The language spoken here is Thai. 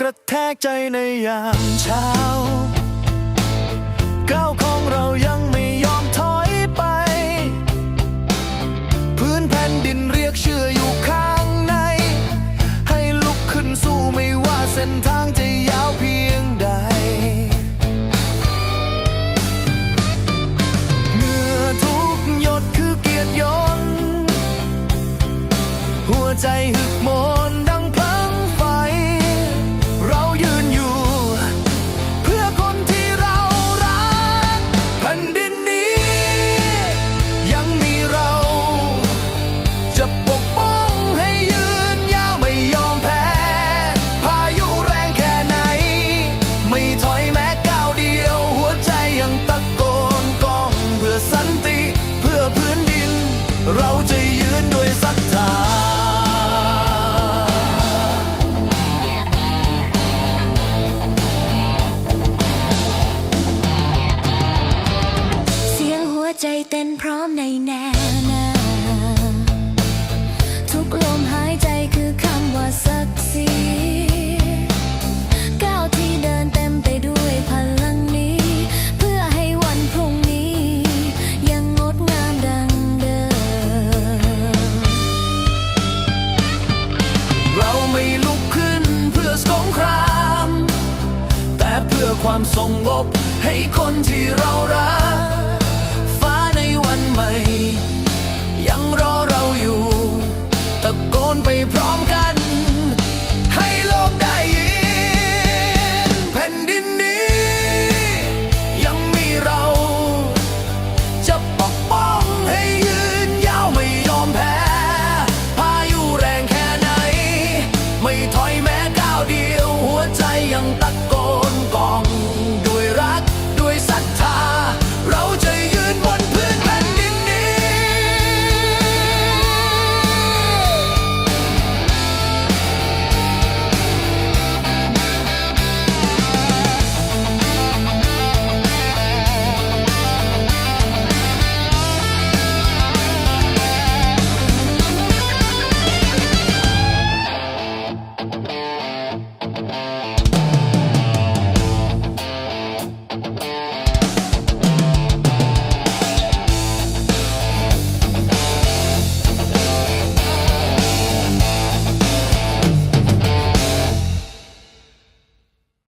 กระแทกใจในยามเช้า ก้าวของเรายังไม่ยอมถอยไป พื้นแผ่นดินเรียกเชื่ออยู่ข้างใน ให้ลุกขึ้นสู้ไม่ว่าเส้นทางจะยาวเพียงใดเหงื่อทุกหยดคือเกียรติยศหัวใจหึกโม เต้นพร้อมในแนนาทุกลมหายใจคือคำว่าศักดิ์ศรีก้าวที่เดินเต็มไปด้วยพลังนี้ เพื่อให้วันพรุ่งนี้ ยังงดงามดังเดิม เราไม่ลุกขึ้นเพื่อสงคราม แต่เพื่อความสงบให้คนที่เรารัก พร้อมกัน ให้โลกได้ยินแผ่นดินนี้ ยังมีเรา จะปกป้องให้ยืนยาวไม่ยอมแพ้ พายุแรงแค่ไหน ไม่ถอยแม้ก้าวเดียว หัวใจยังตะโก